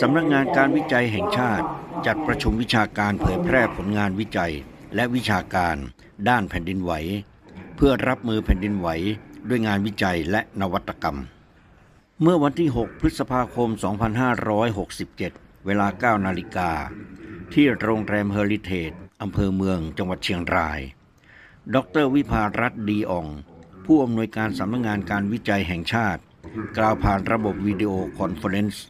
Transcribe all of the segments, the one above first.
สำนักงานการวิจัยแห่งชาติ จัดประชุมวิชาการเผยแพร่ผลงานวิจัย และวิชาการ ด้านแผ่นดินไหว เพื่อรับมือแผ่นดินไหวด้วยงานวิจัยและนวัตกรรม เมื่อวันที่ 6 พฤษภาคม 2567 เวลา 9 นาฬิกา ที่โรงแรมเฮอริเทจอำเภอเมืองจังหวัดเชียงราย ดรวิภารัตน์ดีอ่อง ผู้อำนวยการสำนักงานการวิจัยแห่งชาติ กล่าวผ่านระบบวิดีโอคอนเฟอเรนซ์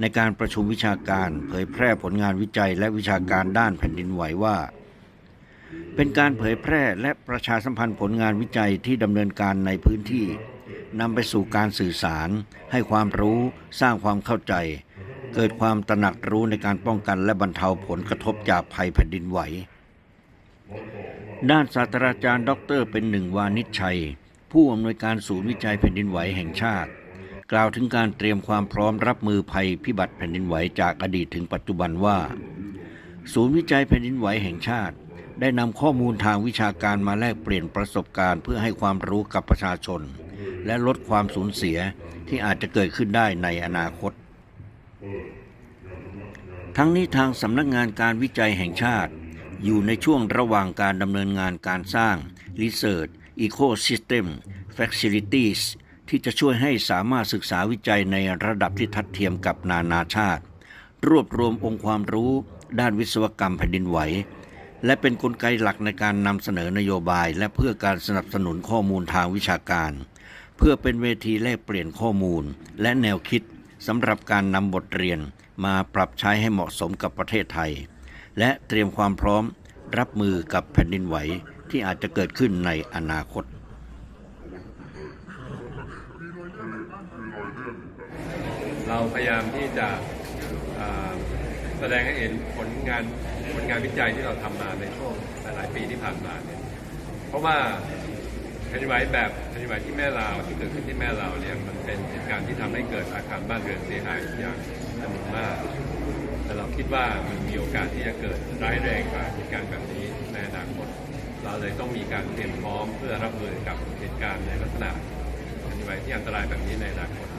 ในการประชุมวิชาการเผยแพร่ผลงานวิจัยและวิชาการด้านแผ่นดินไหวว่า เป็นการเผยแพร่และประชาสัมพันธ์ผลงานวิจัยที่ดำเนินการในพื้นที่นำไปสู่การสื่อสาร ให้ความรู้ สร้างความเข้าใจ เกิดความตระหนักรู้ในการป้องกันและบรรเทาผลกระทบจากภัยแผ่นดินไหว ด้านศาสตราจารย์ ดร เป็นหนึ่งวานิชชัย ผู้อำนวยการศูนย์วิจัยแผ่นดินไหวแห่งชาติ กล่าวถึงการเตรียมความพร้อมรับมือภัยพิบัติแผ่นดินไหวจากอดีตถึงปัจจุบันว่า ศูนย์วิจัยแผ่นดินไหวแห่งชาติ ได้นำข้อมูลทางวิชาการมาแลกเปลี่ยนประสบการณ์เพื่อให้ความรู้กับประชาชน และลดความสูญเสียที่อาจจะเกิดขึ้นได้ในอนาคต ทั้งนี้ทางสำนักงานการวิจัยแห่งชาติ อยู่ในช่วงระหว่างการดำเนินงานการสร้าง Research Ecosystem Facilities ที่จะช่วยให้สามารถศึกษาวิจัยในระดับที่ทัดเทียมกับนานาชาติ รวบรวมองค์ความรู้ ด้านวิศวกรรมแผ่นดินไหว และเป็นนกลไกหลักในการนำเสนอนโยบาย และเพื่อการสนับสนุนข้อมูลทางวิชาการ เพื่อเป็นเวทีแลกเปลี่ยนข้อมูล และแนวคิดสำหรับการนำบทเรียนมาปรับใช้ให้เหมาะสมกับประเทศไทย และเตรียมความพร้อมรับมือกับแผ่นดินไหวที่อาจจะเกิดขึ้นในอนาคต เราพ ยายามที่จะแสดงให้เห็นผลงานผลงานวิจัยที่เราทำมาในช่วงหลายปีที่ผ่านมาเนี่ยเพราะว่าแผ่นดินไหวแบบแผ่นดินไหวที่แม่ลาวที่เกิดขึ้นที่แม่ลาวเนี่ยมันเป็นเหตุการณ์ที่ทำให้เกิดอาคารบ้านเรือนเสียหายอย่างจำนวนมากแต่เราคิดว่ามันมีโอกาสที่จะเกิดร้ายแรงกว่าเหตุการณ์แบบนี้ในอนาคตเราเลยต้องมีการเตรียมพร้อมเพื่อรับมือกับเหตุการณ์ในลักษณะแผ่นดินไหวที่อันตรายแบบนี้ในอนาคต